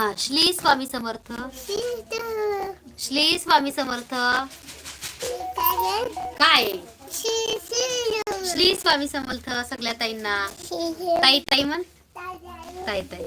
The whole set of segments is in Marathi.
हा श्री स्वामी समर्थ. श्री स्वामी समर्थ. काय? श्री स्वामी समर्थ सगळ्या ताईंना. ताई ताई म्हण. ताई ताई.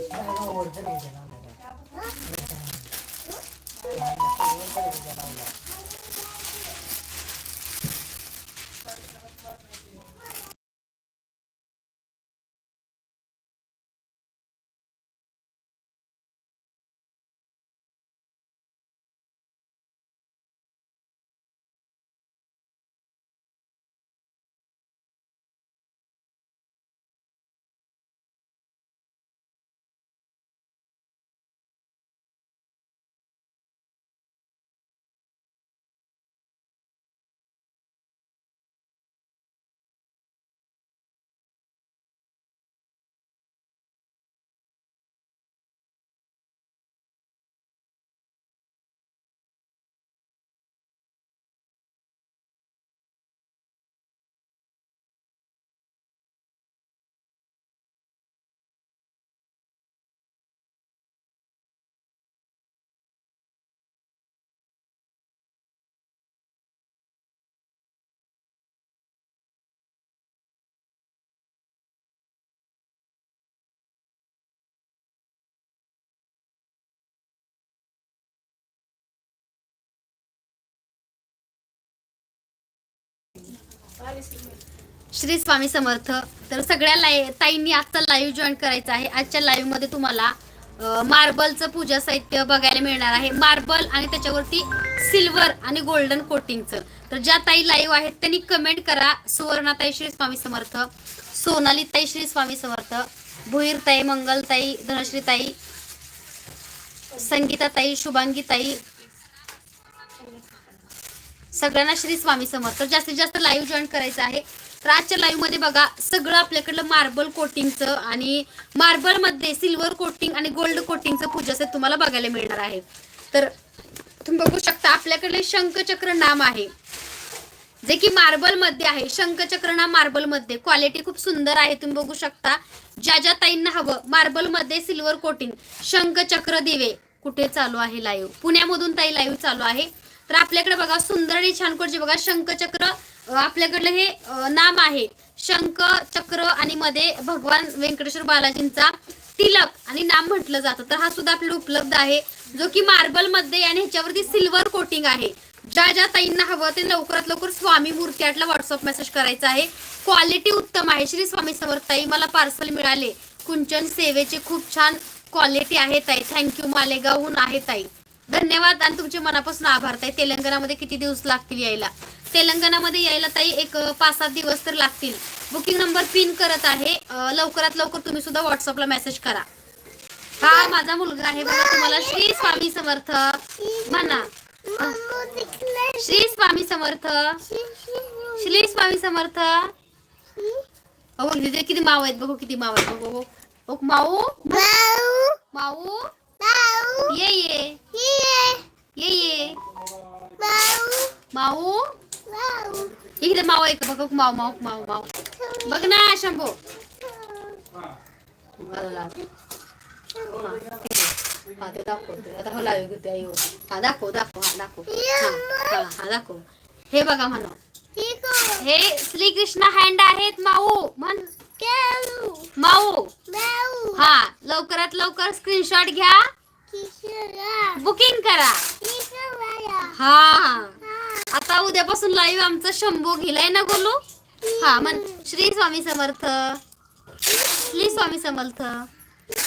श्री स्वामी समर्थ. तर सगळ्या लाईव्ह ताईंनी आजचा लाईव्ह जॉईन करायचा आहे. आजच्या लाईव्हमध्ये तुम्हाला मार्बलचं पूजा साहित्य बघायला मिळणार आहे. मार्बल आणि त्याच्यावरती सिल्वर आणि गोल्डन कोटिंगचं तर ज्या ताई लाईव्ह आहेत त्यांनी कमेंट करा. सुवर्णाताई श्री स्वामी समर्थ सोनाली ताई श्री स्वामी समर्थ भुईरताई मंगलताई धनश्रीताई संगीताताई शुभांगीताई सगळ्यांना श्री स्वामी समर्थ. जास्तीत जास्त लाईव्ह जॉईन करायचं आहे. तर आजच्या लाईव्हमध्ये बघा सगळं आपल्याकडलं मार्बल कोटिंगचं आणि मार्बलमध्ये सिल्वर कोटिंग आणि गोल्ड कोटिंगचं पूजा तुम्हाला बघायला मिळणार आहे. तर तुम्ही बघू शकता आपल्याकडे शंखचक्र नाम आहे. जे की मार्बलमध्ये आहे. शंखचक्र नाम मार्बलमध्ये. क्वालिटी खूप सुंदर आहे तुम्ही बघू शकता. ज्या ज्या ताईंना हवं मार्बलमध्ये सिल्वर कोटिंग शंखचक्र दिवे. कुठे चालू आहे लाईव्ह पुण्यामधून ताई लाईव्ह चालू आहे. तर आपल्याकडे बघा सुंदर आणि छानकोटचे बघा शंखचक्र आपल्याकडलं हे नाम आहे. शंख चक्र आणि मध्ये भगवान व्यंकटेश्वर बालाजींचा तिलक आणि नाम म्हटलं जातं. तर हा सुद्धा आपल्याला उपलब्ध आहे जो की मार्बलमध्ये आणि ह्याच्यावरती सिल्वर कोटिंग आहे. ज्या ज्या ताईंना हवं ते लवकरात लवकर स्वामी मूर्ती आटला व्हॉट्सअप मेसेज करायचा आहे. क्वालिटी उत्तम आहे. श्री स्वामी समर्थ ताई मला पार्सल मिळाले. कुंचन सेवेचे खूप छान क्वालिटी आहे ताई. थँक्यू मालेगावहून आहे ताई. धन्यवाद आणि तुमचे मनापासून आभार. ताई तेलंगणामध्ये किती दिवस लागतील यायला? तेलंगणामध्ये यायला ताई एक पाच सात दिवस तर लागतील. बुकिंग नंबर पिन करत आहे. लवकरात लवकर तुम्ही सुद्धा व्हॉट्सअपला मेसेज करा. हा माझा मुलगा आहे बघा तुम्हाला श्री स्वामी समर्थ म्हणा. श्री स्वामी समर्थ. श्री स्वामी समर्थ. किती किती माव आहेत बघू किती माव आहेत बघू. बघ. माऊ माऊ ये ये. ये ये. माऊ. इकडे माऊ आहे बघ बघ, माऊ माऊ माऊ माऊ. बघ ना शंभू. हा ते दाखव आता हो लावू घेते आई हा दाखव दाखव हा दाखव. हा हा दाखव. हे बघा म्हणा. हे श्रीकृष्ण हँड आहेत माऊ. म्हण. माऊ. हा लवकरात लवकर स्क्रीनशॉट घ्या. बुकिंग करा. हा. आता उद्यापासून लाईव्ह आमचं शंभू गेलाय ना गोलू? हा म्हण श्री स्वामी समर्थ. श्री स्वामी समर्थ.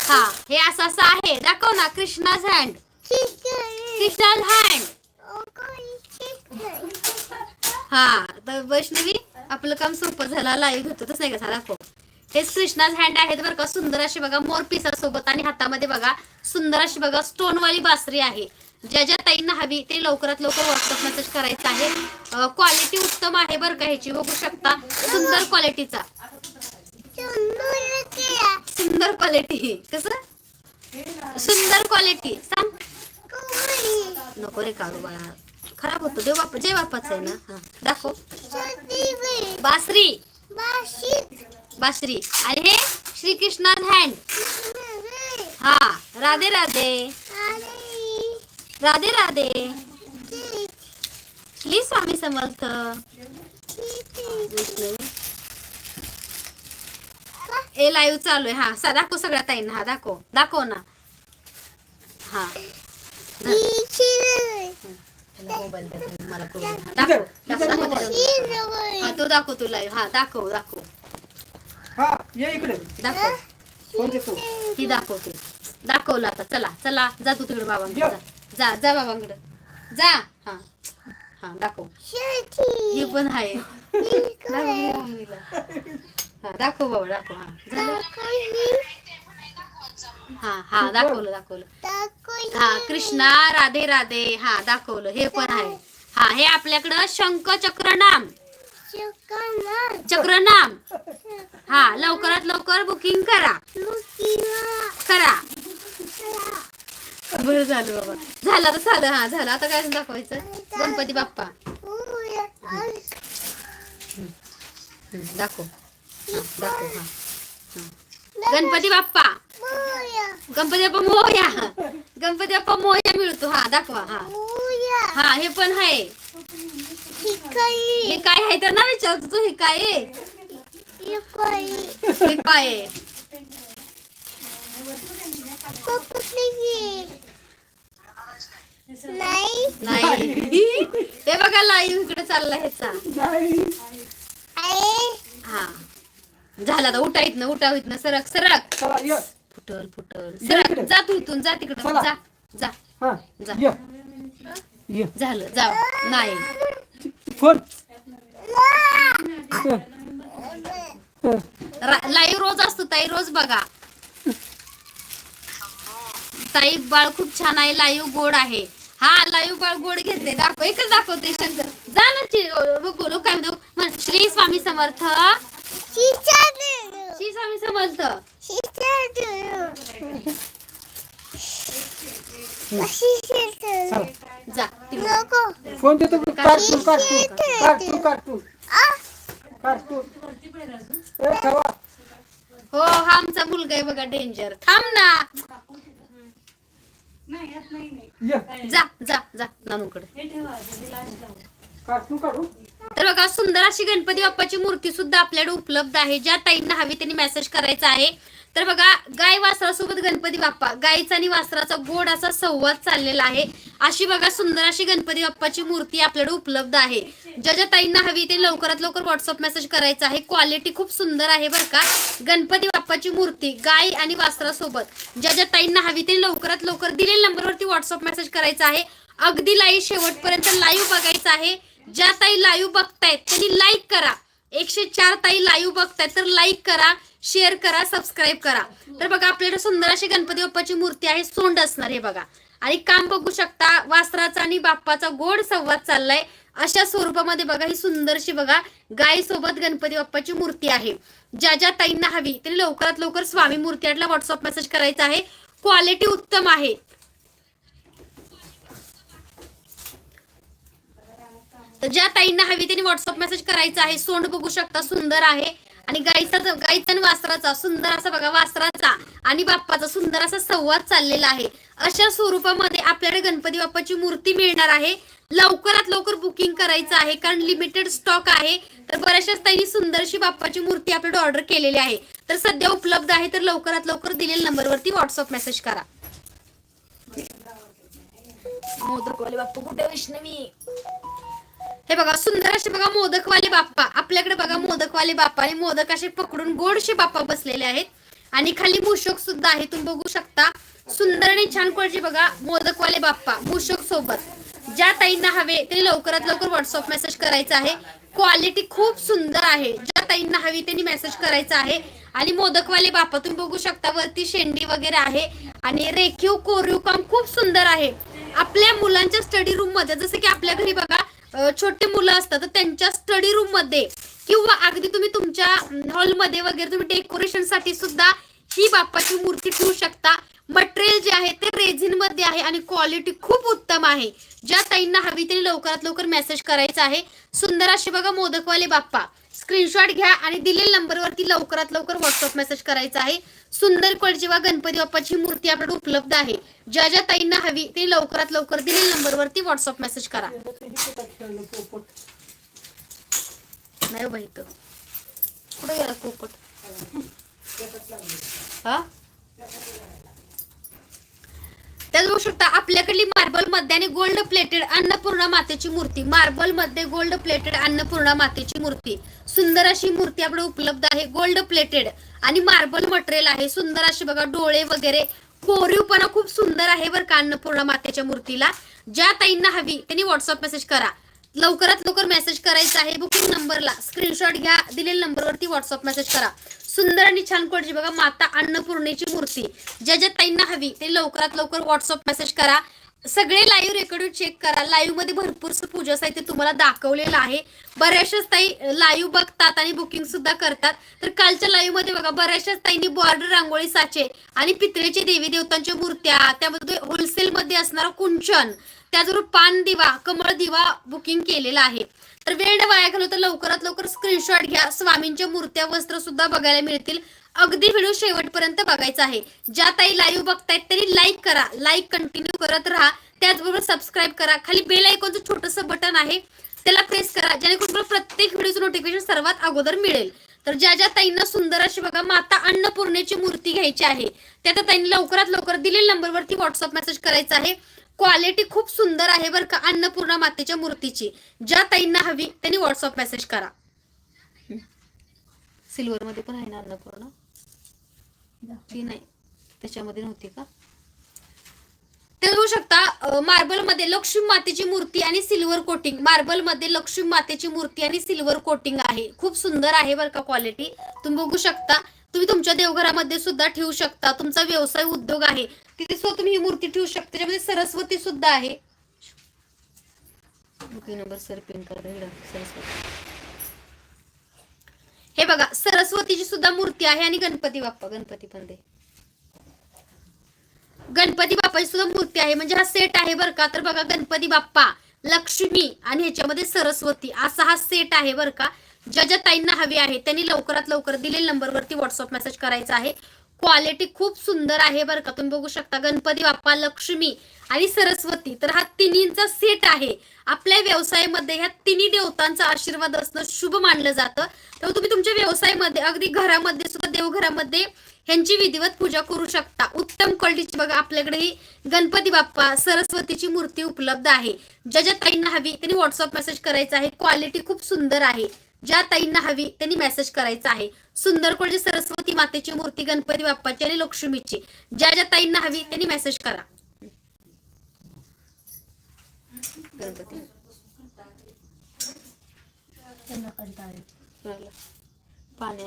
हा हे असं असं आहे. दाखव ना कृष्णाज हँड कृष्णाज हँड हा तर वैष्णवी आपलं काम सोपं झालं. लाईव्ह होतं तसं आहे का? दाखव. हेच कृष्णाज हँड आहेत बरं का. सुंदर अशी बघा मोर सोबत आणि हातामध्ये बघा सुंदर अशी बघा स्टोनवाली बासरी आहे. ज्या ज्या ताईंना हवी ते लवकरात लवकर व्हॉट्सअप मेसेज करायचं आहे. क्वालिटी उत्तम आहे बरं का ह्याची बघू शकता. सुंदर क्वालिटीचा सुंदर क्वालिटी कसं? सुंदर क्वालिटी सांग. नको रे काढू बाळा. खराब होतो. देव बाप जय बापाच आहे ना. हा दाखव. बासरी. बासरी. आणि हे श्रीकृष्णाज हँड हा राधे राधे. राधे राधे. श्री स्वामी समर्थ. ए लाईव्ह चालू आहे. हा सा दाखव सगळ्या ताईंना. हा दाखव. दाखव ना. हा. मला दाखव. दाखव तू लाईव्ह हा दाखव दाखव. हा ये इकडे. दाखव. फोन देतो ही दाखवते दाखवलं आता. चला चला. जा तू तिकडे बाबांकडे. जा. जा जा बाबांकडे. जा. हा. हा दाखव. ही पण आहे. दाखव मम्मीला. हा दाखव बाबा दाखव. हा झालं? हा हा दाखवलं दाखवलं. हा कृष्णा राधे राधे. हा दाखवलं. हे पण आहे. हा हे आपल्याकडं शंख चक्रनाम चक्रनाम. हा लवकरात लवकर बुकिंग करा. करा. बरं झालं बाबा. झालं आता झालं हा झालं. आता काय दाखवायचं? गणपती बाप्पा. दाखव. हा, दाखव हा. हा. गणपती बाप्पा. गणपती बाप्पा मोया. गणपती बाप्पा मोया मिळतो. हा दाखवा हा. हा हे पण आहे. हे काय आहे तर ना विचारतो तू हे काय आहे हे काय आहे नाही. हे बघा लाईव्ह इकडे चालला ह्याचा. नाही हा. झाला आता उठा इथनं उठा इथनं. सरक सरक. चला ये. फुटल फुटल. सरक जा तू इथून जा तिकडे. जा जा. हा जा. ये. ये. झालं जा नाही. फोन. लाईव्ह रोज असतो ताई रोज बघा. ताई बाळ खूप छान आहे लाईव्ह गोड आहे. हा लाईव्ह बाळ गोड घेतले दाखव एकच दाखवते शंकर. जा ना लोक काय म्हणतो. म्हण, श्री स्वामी समर्थ. श्री स्वामी समर्थ. जा फोन देतो cartoon cartoon cartoon cartoon cartoon हो हा आमचा मुलगा आहे बघा डेंजर थांब ना. जा जा जा नानूकडे. कार्टून काढू तर बघा सुंदर अशी गणपती बाप्पाची मूर्ती सुद्धा आपल्याकडे उपलब्ध आहे. ज्या ताईंना हवी त्यांनी मेसेज करायचा आहे. तर बघा गाय वासरासोबत गणपती बाप्पा गायचा आणि वासराचा गोड असा संवाद चाललेला आहे. अशी बघा सुंदर अशी गणपती बाप्पाची मूर्ती आपल्याकडे उपलब्ध आहे. ज्या ज्या ताईंना हवी ते लवकरात लवकर व्हॉट्सअप मेसेज करायचा आहे. क्वालिटी खूप सुंदर आहे बरं का. गणपती बाप्पाची मूर्ती गाय आणि वासरासोबत. ज्या ज्या ताईंना हवी ते लवकरात लवकर दिलेल्या नंबरवरती व्हॉट्सअप मेसेज करायचा आहे. अगदी लाईव्ह शेवटपर्यंत लाईव्ह बघायचं आहे. ज्या ताई लाईव्ह बघतायत त्यांनी लाईक करा. एकशे चार ताई लाईव्ह बघतायत तर लाईक करा. शेअर करा सबस्क्राईब करा. तर बघा आपल्याकडे सुंदर अशी गणपती बाप्पाची मूर्ती आहे सोंड असणार हे बघा. आणि काम बघू शकता वासराचा आणि बाप्पाचा गोड संवाद चाललाय. अशा स्वरूपामध्ये बघा ही सुंदरशी बघा गाय सोबत गणपती बाप्पाची मूर्ती आहे. ज्या ज्या ताईंना हवी त्यांनी लवकरात लवकर स्वामी मूर्ती आटला व्हॉट्सअप मेसेज करायचा आहे. क्वालिटी उत्तम आहे. तर ज्या ताईंना हवी त्यांनी व्हॉट्सअप मेसेज करायचा आहे. सोंड बघू शकता सुंदर आहे. आणि गाईचा गाईचा आणि वासराचा सुंदर असा बघा वासराचा आणि बाप्पाचा सुंदर असा संवाद चाललेला आहे. अशा स्वरूपामध्ये आपल्याला गणपती बाप्पाची मूर्ती मिळणार आहे. लवकरात लवकर बुकिंग करायचं आहे कारण लिमिटेड स्टॉक आहे. तर बऱ्याचशाच त्यांनी सुंदरशी बाप्पाची मूर्ती आपल्याला ऑर्डर केलेली आहे. तर सध्या उपलब्ध आहे तर लवकरात लवकर दिलेल्या नंबरवरती व्हॉट्सअप मेसेज करा. मोदकवाले बाप्पा कुठे वैष्णवी? हे बघा सुंदर असे बघा मोदकवाले बाप्पा. आपल्याकडे बघा मोदकवाले बाप्पा आणि मोदक असे पकडून गोडशे बाप्पा बसलेले आहेत. आणि खाली मूषक सुद्धा आहे. तुम्ही बघू शकता. सुंदर आणि छान क्वालिटी बघा मोदकवाले बाप्पा मूषक सोबत. ज्या ताईंना हवे ते लवकरात लवकर व्हॉट्सअप मेसेज करायचा आहे. क्वालिटी खूप सुंदर आहे. ज्या ताईंना हवी त्यांनी मेसेज करायचा आहे. आणि मोदकवाले बाप्पा तुम्ही बघू शकता वरती शेंडी वगैरे आहे. आणि रेखीव कोरीव काम खूप सुंदर आहे. आपल्या मुलांच्या स्टडी रूममध्ये जसं की आपल्या घरी बघा छोटे मुलं असतात तर त्यांच्या स्टडी रूममध्ये किंवा अगदी तुम्ही तुमच्या हॉलमध्ये वगैरे तुम्ही डेकोरेशनसाठी सुद्धा ही बाप्पाची मूर्ती ठेवू शकता. मटेरियल जे आहे ते रेझिनमध्ये आहे आणि क्वालिटी खूप उत्तम आहे. ज्या ताईंना हवी तरी लवकरात लवकर मेसेज करायचा आहे. सुंदर असे बघा मोदकवाले बाप्पा. स्क्रीनशॉट घ्या आणि दिलेल्या नंबरवरती लवकरात लवकर व्हॉट्सअप मेसेज करायचा आहे. सुंदर क्वालिटी वा गणपती बाप्पाची मूर्ती आपल्याकडे उपलब्ध आहे. ज्या ज्या ताईंना हवी ते लवकरात लवकर दिलेल्या नंबरवरती व्हॉट्सअप मेसेज करा. नाही हो बाई कुठे गेला पोपट हा? त्याच बघू शकता आपल्याकडली मार्बलमध्ये आणि गोल्ड प्लेटेड अन्नपूर्णा मातेची मूर्ती. मार्बलमध्ये गोल्ड प्लेटेड अन्नपूर्णा मातेची मूर्ती. सुंदर अशी मूर्ती आपल्याला उपलब्ध आहे. गोल्ड प्लेटेड आणि मार्बल मटेरियल आहे. सुंदर असे बघा डोळे वगैरे. कोरीवपणा खूप सुंदर आहे बरं का अन्नपूर्णा मातेच्या मूर्तीला. ज्या ताईंना हवी त्यांनी व्हॉट्सअप मेसेज करा. लवकरात लवकर मेसेज करायचा आहे. बुकिंग नंबरला स्क्रीनशॉट घ्या दिलेल्या नंबरवरती व्हॉट्सअप मेसेज करा. सुंदर आणि छान क्वालिटी बघा माता अन्नपूर्णेची मूर्ती. ज्या ज्या ताईंना हवी ते लवकरात लवकर व्हॉट्सअप मेसेज करा. सगळे लाईव्ह रेकॉर्ड चेक करा. लाईव्हमध्ये भरपूर पूजा साहित्य तुम्हाला दाखवलेलं आहे. बऱ्याचशाच ताई लाईव्ह बघतात आणि बुकिंग सुद्धा करतात. तर कालच्या लाईव्हमध्ये बघा बऱ्याचशाच ताईंनी बॉर्डर रांगोळी साचे आणि पितळेचे देवी देवतांच्या मूर्त्या त्यामध्ये होलसेल मध्ये असणारा कुंचन त्याचबरोबर पान दिवा कमळ दिवा बुकिंग केलेला आहे. तर वेळ वाया घालू तर लवकरात लवकर स्क्रीनशॉट घ्या. स्वामींच्या मूर्त्या वस्त्र सुद्धा बघायला मिळतील. अगदी व्हिडिओ शेवटपर्यंत बघायचा आहे. ज्या ताई लाईव्ह बघतायत तरी लाईक करा. लाईक कंटिन्यू करत राहा. त्याचबरोबर सबस्क्राईब करा. खाली बेल आयकॉनचं छोटंसं बटन आहे. त्याला प्रेस करा. जेणेकरून तुम्हाला प्रत्येक व्हिडिओचं नोटिफिकेशन सर्वात अगोदर मिळेल. तर ज्या ज्या ताईंना सुंदर अशी बघा माता अन्नपूर्णेची मूर्ती घ्यायची आहे. त्या त्या ताईंनी लवकरात लवकर दिलेल्या नंबरवरती व्हॉट्सअप मेसेज करायचा आहे. क्वालिटी खूप सुंदर आहे बरं का अन्नपूर्णा मातेच्या मूर्तीची. ज्या ताईंना हवी त्यांनी व्हॉट्सअप मेसेज करा. सिल्वर मध्ये पण आहे ना अन्नपूर्णा? ती नाही त्याच्यामध्ये नव्हती का? ते बघू शकता मार्बलमध्ये लक्ष्मी मातेची मूर्ती आणि सिल्वर कोटिंग. मार्बलमध्ये लक्ष्मी मातेची मूर्ती आणि सिल्वर कोटिंग आहे. खूप सुंदर आहे बरं का क्वालिटी तुम्ही बघू शकता तुम्ही तुमच्या देवघरामध्ये सुद्धा ठेवू शकता. तुमचा व्यवसाय उद्योग आहे. तिथे सुद्धा तुम्ही ही मूर्ती ठेवू शकता. त्याच्यामध्ये सरस्वती सुद्धा आहे. बुकिंग नंबर सर पिन सरस्वती. हे बघा सरस्वतीची सुद्धा मूर्ती आहे आणि गणपती बाप्पा गणपती पण दे. गणपती बाप्पाची सुद्धा मूर्ती आहे. म्हणजे हा सेट आहे बरं का. तर बघा गणपती बाप्पा लक्ष्मी आणि ह्याच्यामध्ये सरस्वती असा हा सेट आहे बरं का. ज्या ज्या ताईंना हवी आहे त्यांनी लवकरात लवकर दिलेल्या नंबरवरती व्हॉट्सअप मेसेज करायचा आहे. क्वालिटी खूप सुंदर आहे बरं का. तुम्ही बघू शकता गणपती बाप्पा लक्ष्मी आणि सरस्वती. तर हा तिन्हींचा सेट आहे. आपल्या व्यवसायामध्ये ह्या तिन्ही देवतांचा आशीर्वाद असणं शुभ मानलं जातं. तर तुम्ही तुमच्या व्यवसायामध्ये अगदी घरामध्ये सुद्धा देवघरामध्ये ह्यांची विधिवत पूजा करू शकता. उत्तम क्वालिटीची बघा आपल्याकडे ही गणपती बाप्पा सरस्वतीची मूर्ती उपलब्ध आहे. ज्या ज्या ताईंना हवी त्यांनी व्हॉट्सअप मेसेज करायचा आहे. क्वालिटी खूप सुंदर आहे. ज्या ताईंना हवी त्यांनी मेसेज करायचा आहे. सुंदर क्वालिटी सरस्वती मातेची मूर्ती गणपती बाप्पाची आणि लक्ष्मीची. ज्या ज्या ताईंना हवी त्यांनी मेसेज करा. गणपती. माझी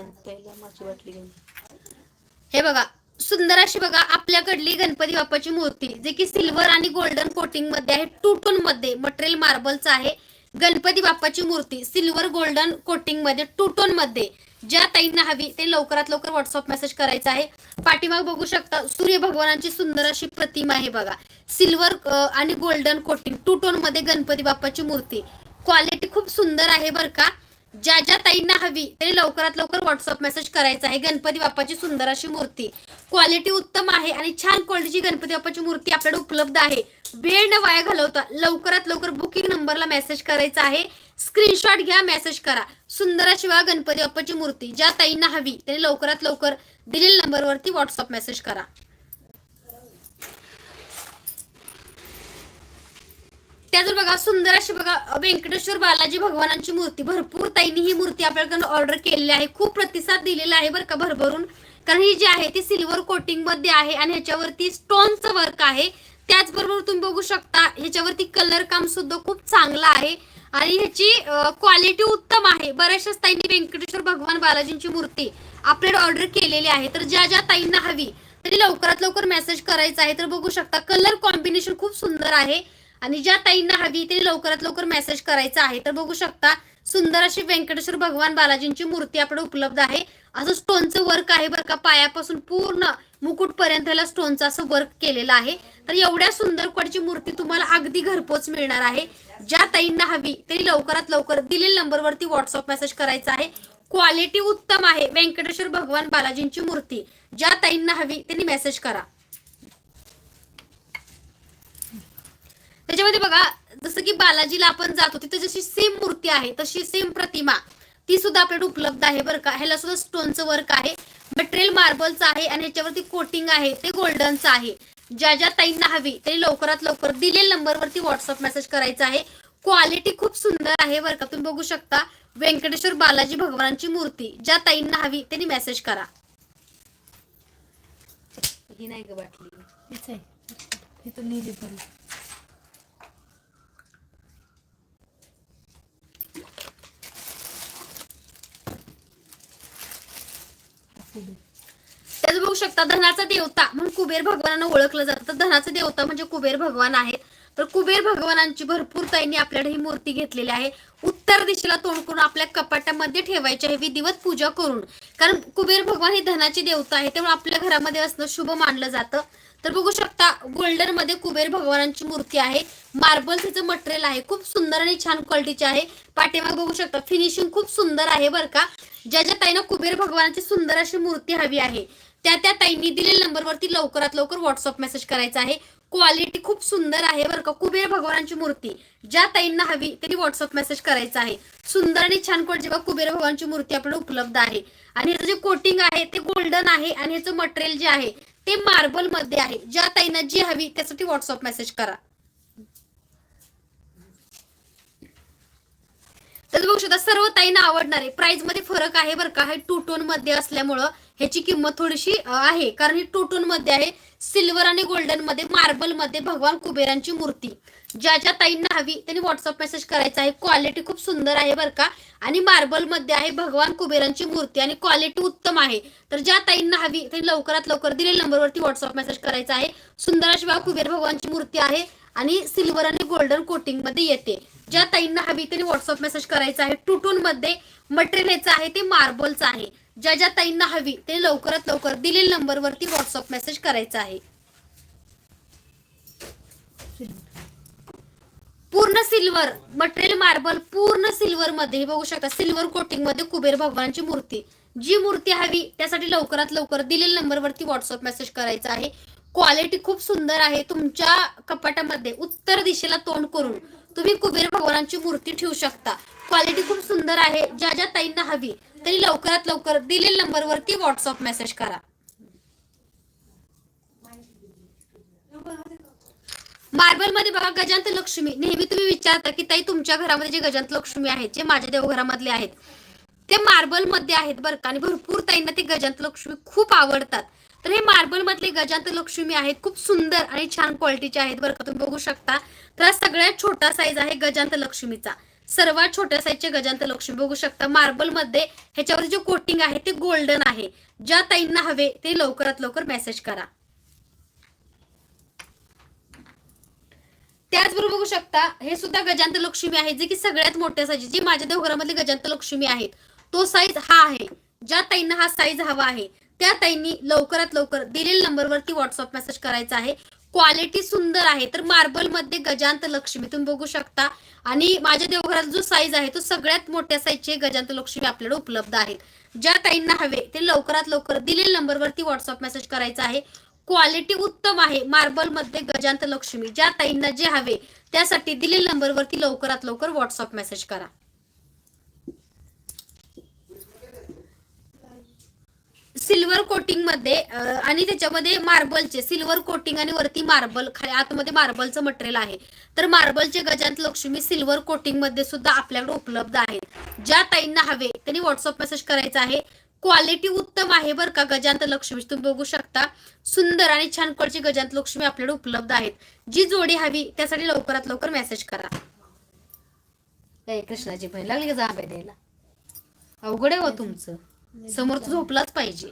हे बघा सुंदर अशी बघा आपल्याकडली गणपती बाप्पाची मूर्ती जे की सिल्वर आणि गोल्डन कोटिंगमध्ये आहे टू टोनमध्ये मटेरियल मार्बलचं आहे. गणपती बाप्पाची मूर्ती सिल्वर गोल्डन कोटिंगमध्ये टू टोनमध्ये ज्या ताईंना हवी ते लवकरात लवकर व्हॉट्सअप मेसेज करायचा आहे. पाठीमाग बघू शकता सूर्य भगवानांची सुंदर अशी प्रतिमा आहे बघा. सिल्वर आणि गोल्डन कोटिंग टू टोनमध्ये गणपती बाप्पाची मूर्ती. क्वालिटी खूप सुंदर आहे बरं का. ज्या ज्या ताईंना हवी तरी लवकरात लवकर व्हॉट्सअप मेसेज करायचा आहे. गणपती बाप्पाची सुंदर अशी मूर्ती. क्वालिटी उत्तम आहे आणि छान क्वालिटीची गणपती बाप्पाची मूर्ती आपल्याकडे उपलब्ध आहे. वेळ न वाया घालवता लवकरात लवकर बुकिंग नंबरला मेसेज करायचा आहे. स्क्रीनशॉट घ्या मेसेज करा. सुंदर अशी गणपती बाप्पाची मूर्ती. ज्या ताईंना हवी त्यांनी लवकरात लवकर दिलेल्या नंबरवरती व्हॉट्सअप मेसेज करा. त्यातून बघा सुंदर अशी बघा व्यंकटेश्वर बालाजी भगवानांची मूर्ती भरपूर ताईंनी ही मूर्ती आपल्याकडून ऑर्डर केलेली आहे. खूप प्रतिसाद दिलेला आहे बरं का भरभरून. कारण ही जी आहे ती सिल्वर कोटिंगमध्ये आहे आणि ह्याच्यावरती स्टोनचं वर्क आहे. त्याचबरोबर तुम्ही बघू शकता ह्याच्यावरती कलर काम सुद्धा खूप चांगलं आहे. आणि ह्याची क्वालिटी उत्तम आहे. बऱ्याचशाच ताईंनी व्यंकटेश्वर भगवान बालाजींची मूर्ती आपल्याकडे ऑर्डर केलेली आहे. तर ज्या ज्या ताईंना हवी तरी लवकरात लवकर मेसेज करायचा आहे. तर बघू शकता कलर कॉम्बिनेशन खूप सुंदर आहे. आणि ज्या ताईंना हवी ते लवकरात लवकर मेसेज करायचा आहे. तर बघू शकता सुंदर अशी व्यंकटेश्वर भगवान बालाजींची मूर्ती आपण उपलब्ध आहे. असं स्टोनचं वर्क आहे बरं का. पायापासून पूर्ण मुकुट पर्यंत स्टोनचं असं वर्क केलेलं आहे. तर एवढ्या सुंदर कडची मूर्ती तुम्हाला अगदी घरपोच मिळणार आहे. ज्या ताईंना हवी तरी लवकरात लवकर दिलेल्या नंबरवरती व्हॉट्सअप मेसेज करायचा आहे. क्वालिटी उत्तम आहे व्यंकटेश्वर भगवान बालाजींची मूर्ती. ज्या ताईंना हवी त्यांनी मेसेज करा. त्याच्यामध्ये बघा जसं की बालाजीला आपण जातो तिथे जशी सेम मूर्ती आहे तशी सेम प्रतिमा. ती सुद्धा आपल्याकडे उपलब्ध आहे बरं का. ह्याला सुद्धा स्टोनचं वर्क आहे. मटेरियल मार्बलचं आहे आणि ह्याच्यावरती कोटिंग आहे. ते गोल्डनचं आहे. ज्या ज्या ताईंना हवी तरी लवकरात लवकर दिलेल्या नंबरवरती व्हॉट्सअप मेसेज करायचा आहे. क्वालिटी खूप सुंदर आहे बरं का. तुम्ही बघू शकता व्यंकटेश्वर बालाजी भगवानांची मूर्ती. ज्या ताईंना हवी त्यांनी मेसेज करा. ही नाही ग बाटली हेच आहे इथं नेली पण त्याच बघू शकता धनाचा देवता म्हणून कुबेर भगवानांना ओळखलं जातं. धनाचा देवता म्हणजे कुबेर भगवान आहेत. तर कुबेर भगवानांची भरपूर ताईंनी आपल्याकडे ही मूर्ती घेतलेली आहे. उत्तर दिशेला तोंड करून आपल्या कपाटामध्ये ठेवायची आहे. विधिवत पूजा करून. कारण कुबेर भगवान हे धनाची देवता आहे त्यामुळे आपल्या घरामध्ये असणं शुभ मानलं जातं. तर बघू शकता गोल्डनमध्ये कुबेर भगवानांची मूर्ती आहे. मार्बल तिचं मटेरियल आहे. खूप सुंदर आणि छान क्वालिटीचे आहे. पाठीमाग बघू शकता फिनिशिंग खूप सुंदर आहे बरं का. ज्या ज्या ताईनं कुबेर भगवानाची सुंदर अशी मूर्ती हवी आहे त्या त्या ताईंनी दिलेल्या नंबरवरती लवकरात लवकर व्हॉट्सअप मेसेज करायचा आहे. क्वालिटी खूप सुंदर आहे बरं का कुबेर भगवानांची मूर्ती. ज्या ताईंना हवी त्यांनी व्हॉट्सअप मेसेज करायचा आहे. सुंदर आणि छान क्वालिटी जेव्हा कुबेर भगवानची मूर्ती आपल्याला उपलब्ध आहे. आणि ह्याचं जे कोटिंग आहे ते गोल्डन आहे आणि ह्याचं मटेरियल जे आहे ते मार्बलमध्ये आहे. ज्या ताईंना जी हवी त्यासाठी व्हॉट्सअप मेसेज करा. तर बघू शकता सर्व ताईंना आवडणार. आहे प्राइसमध्ये फरक आहे बरं का? हे टू टोनमध्ये असल्यामुळं ह्याची किंमत थोडीशी आहे. कारण ही टू टोनमध्ये आहे. सिल्वर आणि गोल्डनमध्ये मार्बलमध्ये भगवान कुबेरांची मूर्ती. ज्या ज्या ताईंना हवी त्यांनी व्हॉट्सअप मेसेज करायचा आहे. क्वालिटी खूप सुंदर आहे बरं का? आणि मार्बलमध्ये आहे भगवान कुबेरांची मूर्ती आणि क्वालिटी उत्तम आहे. तर ज्या ताईंना हवी त्यांनी लवकरात लवकर दिलेल्या नंबरवरती व्हॉट्सअप मेसेज करायचा आहे. सुंदर अशी कुबेर भगवानची मूर्ती आहे आणि सिल्वर आणि गोल्डन कोटिंगमध्ये येते. ज्या ताईंना हवी त्यांनी व्हॉट्सअप मेसेज करायचा आहे. टू मध्ये मटेरियल याचं आहे ते मार्बलचं आहे. ज्या ज्या ताईंना हवी ते लवकरात लवकर दिलेल्या नंबरवरती व्हॉट्सअप मेसेज करायचा आहे. पूर्ण सिल्वर मटेरियल मार्बल पूर्ण सिल्वर मध्ये बघू शकता सिल्वर कोटिंगमध्ये कुबेर भगवानची मूर्ती. जी मूर्ती हवी त्यासाठी लवकरात लवकर दिलेल्या नंबरवरती व्हॉट्सअप मेसेज करायचा आहे. क्वालिटी खूप सुंदर आहे तुमच्या कपाटामध्ये उत्तर दिशेला तोंड करून. तुम्ही कुबेर भगवानांची मूर्ती ठेवू शकता. क्वालिटी खूप सुंदर आहे. ज्या ज्या ताईंना हवी तरी लवकरात लवकर दिलेल्या नंबरवरती व्हॉट्सअप मेसेज करा. मार्बलमध्ये बघा गजांत लक्ष्मी. नेहमी तुम्ही विचारता की ताई तुमच्या घरामध्ये जे गजांत लक्ष्मी आहेत जे माझ्या देवघरामधले आहेत ते मार्बलमध्ये आहेत बरं का? आणि भरपूर ताईंना ते गजांत लक्ष्मी खूप आवडतात. तर हे मार्बल मधले गजांत लक्ष्मी आहेत. खूप सुंदर आणि छान क्वालिटीचे आहेत बरं का तुम्ही बघू शकता. तर हा सगळ्यात छोटा साईज आहे गजांत लक्ष्मीचा सर्वात छोट्या साईजचे गजांत लक्ष्मी बघू शकता. मार्बलमध्ये ह्याच्यावर जे कोटिंग आहे ते गोल्डन आहे. ज्या ताईंना हवे ते लवकरात लवकर मेसेज करा. त्याचबरोबर बघू शकता हे सुद्धा गजांत लक्ष्मी आहे जे की सगळ्यात मोठ्या साईज जी माझ्या देवघरामधले गजांत लक्ष्मी आहेत. तो साईज हा आहे. ज्या ताईंना हा साईज हवा आहे त्या ताईंनी लवकरात लवकर दिलेल्या नंबरवरती व्हॉट्सअप मेसेज करायचा आहे. क्वालिटी सुंदर आहे. तर मार्बलमध्ये गजांत लक्ष्मी तुम्ही बघू शकता. आणि माझ्या देवघरात जो साईज आहे तो सगळ्यात मोठ्या साईजचे गजांत लक्ष्मी आपल्याला उपलब्ध आहेत. ज्या ताईंना हवे ते लवकरात लवकर दिलेल्या नंबरवरती व्हॉट्सअप मेसेज करायचा आहे. क्वालिटी उत्तम आहे. मार्बलमध्ये गजांत लक्ष्मी. ज्या ताईंना जे हवे त्यासाठी दिलेल्या नंबरवरती लवकरात लवकर व्हॉट्सअप मेसेज करा सिल्वर कोटिंगमध्ये आणि त्याच्यामध्ये मार्बलचे सिल्वर कोटिंग आणि वरती मार्बल खाली आतमध्ये मार्बलचं मटेरियल आहे. तर मार्बलचे गजांत लक्ष्मी सिल्वर कोटिंगमध्ये सुद्धा आपल्याकडे उपलब्ध आहेत. ज्या ताईंना हवे त्यांनी व्हॉट्सअप मेसेज करायचा आहे. क्वालिटी उत्तम आहे बरं का गजांत लक्ष्मी? तुम्ही बघू शकता. सुंदर आणि छान क्वालिटी गजांत लक्ष्मी आपल्याकडे उपलब्ध आहेत. जी जोडी हवी त्यासाठी लवकरात लवकर मेसेज करा. कृष्णाची बहीण लागली का जांभ्या द्यायला? अवघड आहे हो तुमचं. समोर झोपलाच पाहिजे.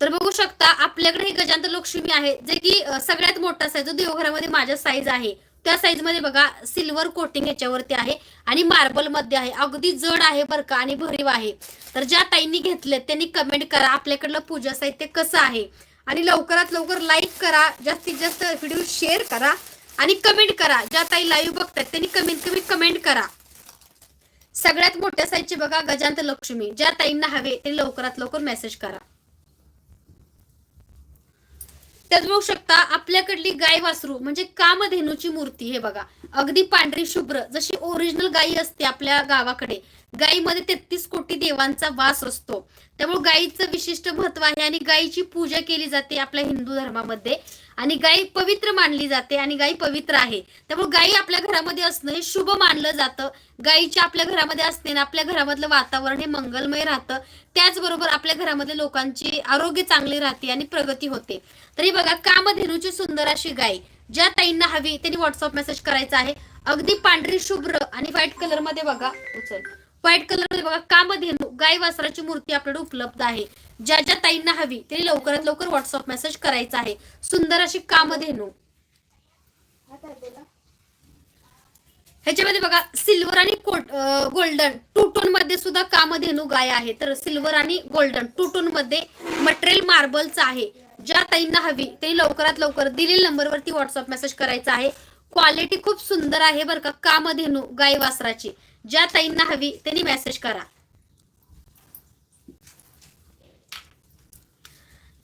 तर बघू शकता आपल्याकडे हे गजांत लक्ष्मी आहे जे की सगळ्यात मोठा साईज जो देवघरामध्ये माझ्या साईज आहे. त्या साईजमध्ये बघा सिल्वर कोटिंग याच्यावरती आहे आणि मार्बलमध्ये आहे. अगदी जड आहे बरं का आणि भरीव आहे. तर ज्या ताईंनी घेतले त्यांनी कमेंट करा आपल्याकडलं पूजा साहित्य कसं आहे. आणि लवकरात लवकर लाईक करा जास्तीत जास्त व्हिडिओ शेअर करा आणि कमेंट करा. ज्या ताई लाईव्ह बघतात त्यांनी कमीत कमी कमेंट करा. सगळ्यात मोठ्या साईजचे बघा गजांत लक्ष्मी ज्या ताईंना हवे ते लवकरात लवकर मेसेज करा. त्यात बघू शकता आपल्याकडली गाय वासरू म्हणजे कामधेनूची मूर्ती हे बघा. अगदी पांढरी शुभ्र जशी ओरिजिनल गायी असते आपल्या गावाकडे. गायीमध्ये तेहतीस कोटी देवांचा वास असतो. त्यामुळे गायीचं विशिष्ट महत्त्व आहे आणि गायीची पूजा केली जाते आपल्या हिंदू धर्मामध्ये. आणि गाय पवित्र मानली जाते आणि गाय पवित्र आहे. त्यामुळे गायी आपल्या घरामध्ये असणं हे शुभ मानलं जातं. गायीच्या आपल्या घरामध्ये असणे आपल्या घरामधलं वातावरण हे मंगलमय राहतं. त्याचबरोबर आपल्या घरामध्ये लोकांची आरोग्य चांगले राहते आणि प्रगती होते. तरी बघा कामधेनूची सुंदर अशी गाय ज्या ताईंना हवी त्यांनी व्हॉट्सअप मेसेज करायचा आहे. अगदी पांढरी शुभ्र आणि व्हाईट कलरमध्ये बघा. उचल. व्हाईट कलरमध्ये बघा कामधेनू गाय वासराची मूर्ती आपल्याकडे उपलब्ध आहे. ज्या ज्या ताईंना हवी त्यांनी लवकरात लवकर व्हॉट्सअप मेसेज करायचा आहे. सुंदर अशी कामधेनू. ह्याच्यामध्ये बघा सिल्वर आणि गोल्डन टू टोनमध्ये सुद्धा कामधेनू गाय आहे. तर सिल्वर आणि गोल्डन टू टोनमध्ये मटेरियल मार्बलचं आहे. ज्या ताईंना हवी त्यांनी लवकरात लवकर दिलेल्या नंबरवरती व्हॉट्सअप मेसेज करायचा आहे. क्वालिटी खूप सुंदर आहे बरं का कामधेनू गाय वासराची. ज्या ताईंना हवी त्यांनी मेसेज करा.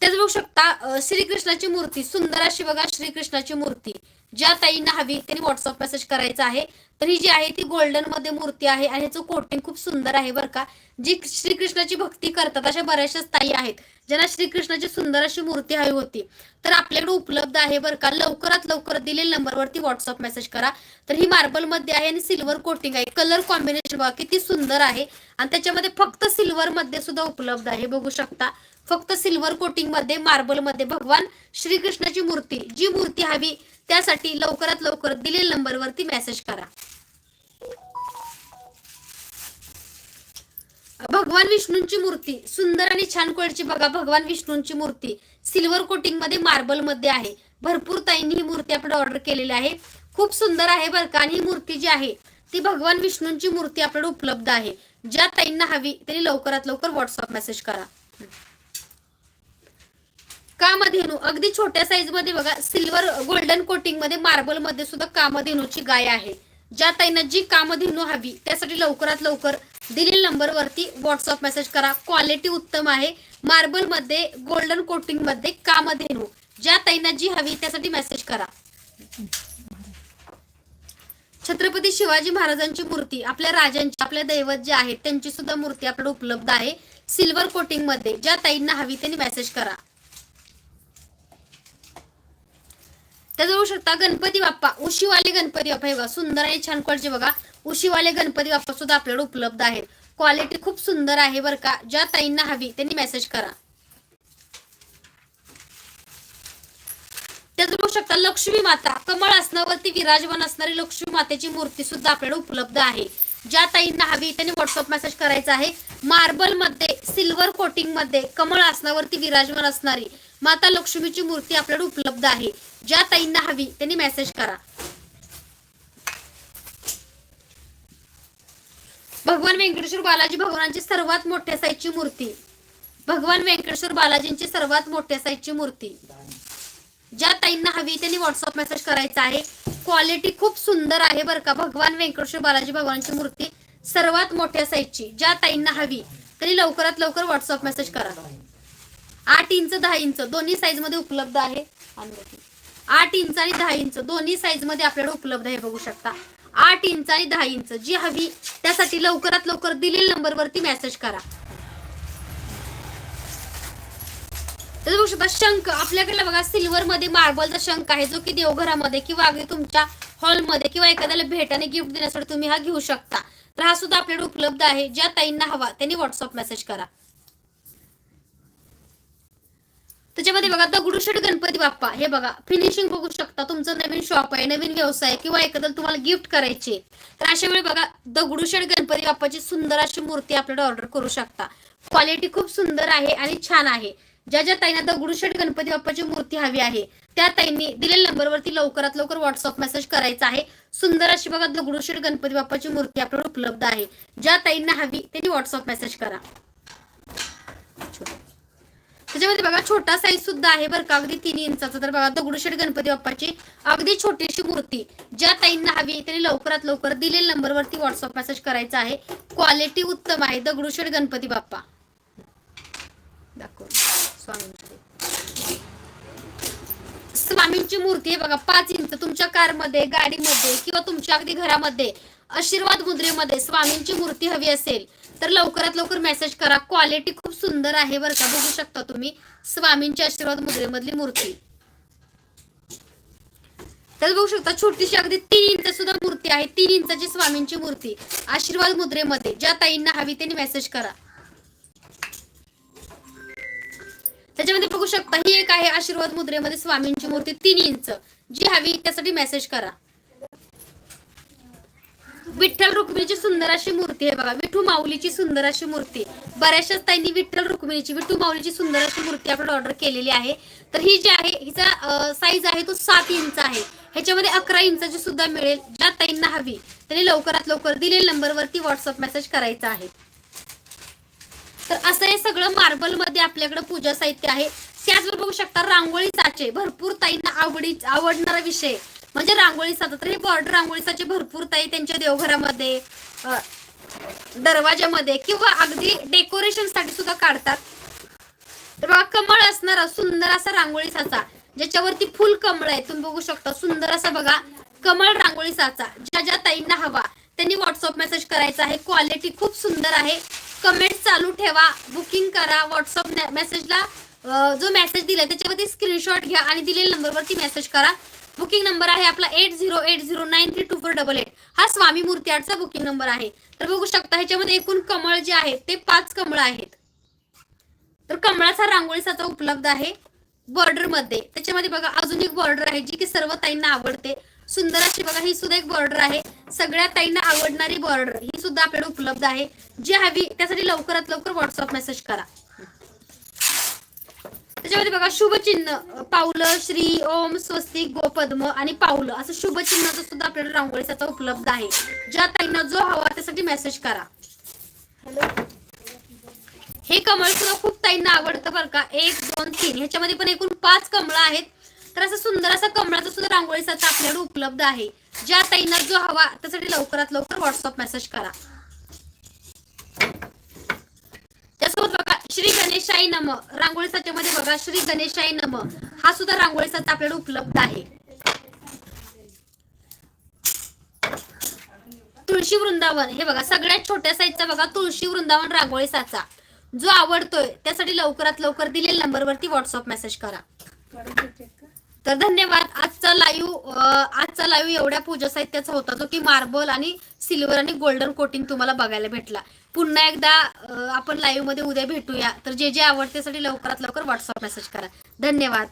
तेच बघू शकता श्रीकृष्णाची मूर्ती सुंदर अशी बघा श्रीकृष्णाची मूर्ती. ज्या ताईंना हवी त्यांनी व्हॉट्सअप मेसेज करायचा आहे. तर ही जी आहे ती गोल्डनमध्ये मूर्ती आहे आणि ह्याचं कोटिंग खूप सुंदर आहे बरं का. जी श्रीकृष्णाची भक्ती करतात अशा बऱ्याचशाच ताई आहेत. ज्यांना श्रीकृष्णाची सुंदर अशी मूर्ती हवी होती. तर आपल्याकडे उपलब्ध आहे बरं का. लवकरात लवकर दिलेल्या नंबरवरती व्हॉट्सअप मेसेज करा. तर ही मार्बलमध्ये आहे आणि सिल्वर कोटिंग आहे. कलर कॉम्बिनेशन बघा किती सुंदर आहे. आणि त्याच्यामध्ये फक्त सिल्वर मध्ये सुद्धा उपलब्ध आहे. बघू शकता. फक्त सिल्वर कोटिंगमध्ये मार्बलमध्ये भगवान श्रीकृष्णाची मूर्ती जी मूर्ती हवी त्यासाठी लवकरात लवकर दिलेल्या नंबरवरती मेसेज करा. भगवान विष्णूंची मूर्ती. सुंदर आणि छान क्वालिटीची बघा भगवान विष्णूंची मूर्ती. सिल्वर कोटिंगमध्ये मार्बलमध्ये आहे. भरपूर ताईंनी ही मूर्ती आपण ऑर्डर केलेली आहे. खूप सुंदर आहे बरं का आणि ही मूर्ती जी आहे ती भगवान विष्णूंची मूर्ती आपल्याला उपलब्ध आहे. ज्या ताईंना हवी त्यांनी लवकरात लवकर व्हॉट्सअप मेसेज करा. कामधेनू. अगदी छोट्या साईजमध्ये बघा सिल्वर गोल्डन कोटिंगमध्ये मार्बलमध्ये सुद्धा कामधेनूची गाय आहे. ज्या ताईंना जी कामधेनू हवी त्यासाठी लवकरात लवकर दिलेल्या नंबरवरती व्हॉट्सअप मेसेज करा. क्वालिटी उत्तम आहे. मार्बलमध्ये गोल्डन कोटिंगमध्ये कामधेनू ज्या ताईंना जी हवी त्यासाठी मेसेज करा. छत्रपती शिवाजी महाराजांची मूर्ती आपल्या राजांची आपल्या दैवत जे आहेत त्यांची सुद्धा मूर्ती आपल्याला उपलब्ध आहे. सिल्वर कोटिंगमध्ये ज्या ताईंना हवी त्यांनी मेसेज करा. त्याचं होऊ शकता गणपती बाप्पा उशीवाले गणपती बाप्पा. हे बघा सुंदर आणि छान क्वालिटी बघा. उशीवाले गणपती बाप्पा सुद्धा आपल्याकडे उपलब्ध आहेत. क्वालिटी खूप सुंदर आहे बरं का. ज्या ताईंना हवी त्यांनी मेसेज करा. त्यात बघू शकता लक्ष्मी माता कमळ आसनावरती विराजमान असणारी लक्ष्मी मातेची मूर्ती सुद्धा आपल्याकडे उपलब्ध आहे. ज्या ताईंना हवी त्यांनी व्हॉट्सअप मेसेज करायचा आहे. मार्बलमध्ये सिल्वर कोटिंगमध्ये कमळ आसनावरती विराजमान असणारी माता लक्ष्मीची मूर्ती आपल्याकडे उपलब्ध आहे. ज्या ताईंना हवी त्यांनी मेसेज करा. भगवान व्यंकटेश्वर बालाजी भगवानांची सर्वात मोठ्या साईजची मूर्ती. भगवान व्यंकटेश्वर बालाजींची सर्वात मोठ्या साईजची मूर्ती. ज्या ताईंना हवी त्यांनी व्हॉट्सअप मेसेज करायचा आहे. क्वालिटी खूप सुंदर आहे बरं का. भगवान व्यंकटेश्वर बालाजी भगवानची मूर्ती सर्वात मोठ्या साईजची ज्या ताईंना हवी त्यांनी लवकरात लवकर व्हॉट्सअप मेसेज करा. आठ इंच दहा इंच. दोन्ही साईजमध्ये उपलब्ध आहे. आठ इंच आणि दहा इंच. दोन्ही साईजमध्ये आपल्याला उपलब्ध आहे बघू शकता. आठ इंच आणि दहा इंच. जी हवी त्यासाठी लवकरात लवकर दिलेल्या नंबरवरती मेसेज करा. बघू शकता शंख. आपल्याकडे बघा सिल्वर मध्ये मार्बलचा शंख आहे जो की देवघरामध्ये किंवा अगदी तुमच्या हॉलमध्ये किंवा एखाद्याला भेटाने गिफ्ट देण्यासाठी तुम्ही हा घेऊ शकता. तर हा सुद्धा आपल्याकडे उपलब्ध आहे. ज्या ताईंना हवा त्यांनी व्हॉट्सअप मेसेज करा. त्याच्यामध्ये बघा दगडूशेठ गणपती बाप्पा. हे बघा फिनिशिंग बघू शकता. तुमचं नवीन शॉप आहे नवीन व्यवसाय किंवा एखादं तुम्हाला गिफ्ट करायचे तर अशा वेळी बघा दगडूशेठ गणपती बाप्पाची सुंदर अशी मूर्ती आपल्याला ऑर्डर करू शकता. क्वालिटी खूप सुंदर आहे आणि छान आहे. ज्या ज्या ताईंना दगडूशेठ गणपती बाप्पाची मूर्ती हवी आहे त्या ताईंनी दिलेल्या नंबरवरती लवकरात लवकर व्हॉट्सअप मेसेज करायचा आहे. सुंदर अशी बघा दगडूशेठ गणपती बाप्पाची मूर्ती आपल्याला उपलब्ध आहे. ज्या ताईंना हवी त्यांनी व्हॉट्सअप मेसेज करा. त्याच्यामध्ये बघा छोटा साईज सुद्धा आहे बरं का अगदी तीन इंचाचा. तर बघा दगडूशेठ गणपती बाप्पाची अगदी छोटीशी मूर्ती ज्या ताईंना हवी त्यांनी लवकरात लवकर दिलेल्या नंबरवरती व्हॉट्सअप मेसेज करायचा आहे. क्वालिटी उत्तम आहे दगडूशेठ गणपती बाप्पा. दाखव स्वामींची. स्वामींची मूर्ती आहे बघा पाच इंच. तुमच्या कारमध्ये गाडीमध्ये किंवा तुमच्या अगदी घरामध्ये आशीर्वाद मुद्रेमध्ये स्वामींची मूर्ती हवी असेल तर लवकरात लवकर मेसेज करा. क्वालिटी खूप सुंदर आहे बरं का. बघू शकता तुम्ही. स्वामींची आशीर्वाद मुद्रेमधली मूर्ती. तर बघू शकता छोटीशी अगदी तीन इंच सुद्धा मूर्ती आहे. तीन इंचाची स्वामींची मूर्ती. आशीर्वाद मुद्रेमध्ये. ज्या ताईंना हवी त्यांनी मेसेज करा. त्याच्यामध्ये बघू शकता ही एक आहे आशीर्वाद मुद्रेमध्ये स्वामींची मूर्ती. तीन इंच. जी हवी त्यासाठी मेसेज करा. विठ्ठल रुक्मिणीची सुंदर अशी मूर्ती आहे बघा. विठू माऊलीची सुंदर अशी मूर्ती. बऱ्याचशाच ताईंनी विठ्ठल रुक्मिणीची विठू माऊलीची सुंदर अशी मूर्ती आपण ऑर्डर केलेली आहे. तर ही जी आहे हिचा साईज आहे तो सात इंच आहे. ह्याच्यामध्ये अकरा इंचाची सुद्धा मिळेल. ज्या ताईंना हवी त्यांनी लवकरात लवकर दिलेल्या नंबरवरती व्हॉट्सअप मेसेज करायचा आहे. तर असं हे सगळं मार्बलमध्ये आपल्याकडे पूजा साहित्य आहे. त्याचबरोबर बघू शकता रांगोळी साचे भरपूर ताईंना आवडी आवडणारा विषय. म्हणजे रांगोळी साधतात तर हे बॉर्डर रांगोळी साचे भरपूर ताई त्यांच्या देवघरामध्ये दरवाजामध्ये किंवा अगदी डेकोरेशनसाठी सुद्धा काढतात. तर बघा कमळ असणारा सुंदर असा रांगोळी साचा ज्याच्यावरती फुल कमळ आहे तुम्ही बघू शकता सुंदर असा बघा कमळ रांगोळी साचा ज्या ज्या ताईंना हवा त्यांनी व्हॉट्सअप मेसेज करायचा आहे क्वालिटी खूप सुंदर आहे. कमेंट चालू ठेवा बुकिंग करा व्हॉट्सअप मेसेजला जो मेसेज दिलाय त्याच्यावरती स्क्रीनशॉट घ्या आणि दिलेल्या नंबरवरती मेसेज करा. बुकिंग नंबर आहे आपला eight zero eight zero nine three two four double eight. हा स्वामी मूर्ती आर्टचा बुकिंग नंबर आहे. तर बघू शकता ह्याच्यामध्ये एकूण कमळ जे आहे ते पाच कमळ आहेत. तर कमळाचा रांगोळी साचा उपलब्ध आहे बॉर्डरमध्ये त्याच्यामध्ये बघा अजून एक बॉर्डर आहे जी की सर्व ताईंना आवडते. सुंदर अशी बघा ही सुद्धा एक बॉर्डर आहे. सगळ्या ताईंना आवडणारी बॉर्डर ही सुद्धा आपल्याला उपलब्ध आहे. जी हवी त्यासाठी लवकरात लवकर व्हॉट्सअप मेसेज करा. त्याच्यामध्ये बघा शुभचिन्ह पावलं श्री ओम स्वस्तिक गोपद्म आणि पावलं. असं शुभचिन्हाचं सुद्धा आपल्याला रांगोळीचा उपलब्ध आहे. ज्या ताईंना जो हवा त्यासाठी मेसेज करा. हे कमळ सुद्धा खूप ताईंना आवडतं बरं का. एक दोन तीन. ह्याच्यामध्ये पण एकूण पाच कमळ आहेत. तर असं सुंदर असा कमळाचा सुद्धा रांगोळीचा आपल्याकडे उपलब्ध आहे. ज्या ताईंना जो हवा त्यासाठी लवकरात लवकर व्हॉट्सअप मेसेज करा त्यासोबत बघा श्री गणेशाई नम. रांगोळी साच्यामध्ये बघा श्री गणेशाई नम. हा सुद्धा रांगोळी साचा उपलब्ध आहे. तुळशी वृंदावन. हे बघा सगळ्यात छोट्या साईजचा बघा तुळशी वृंदावन रांगोळी साचा. जो आवडतोय त्यासाठी लवकरात लवकर दिलेल्या नंबरवरती व्हॉट्सअप मेसेज करा. तर धन्यवाद. आजचा लाईव्ह आजचा लाईव्ह एवढ्या पूजा साहित्याचा होता जो की मार्बल आणि सिल्वर आणि गोल्डन कोटिंग तुम्हाला बघायला भेटला. पुन्हा एकदा आपण लाईव्हमध्ये उद्या भेटूया. तर जे जे आवडते साठी लवकरात लवकर व्हॉट्सअप मेसेज करा. धन्यवाद.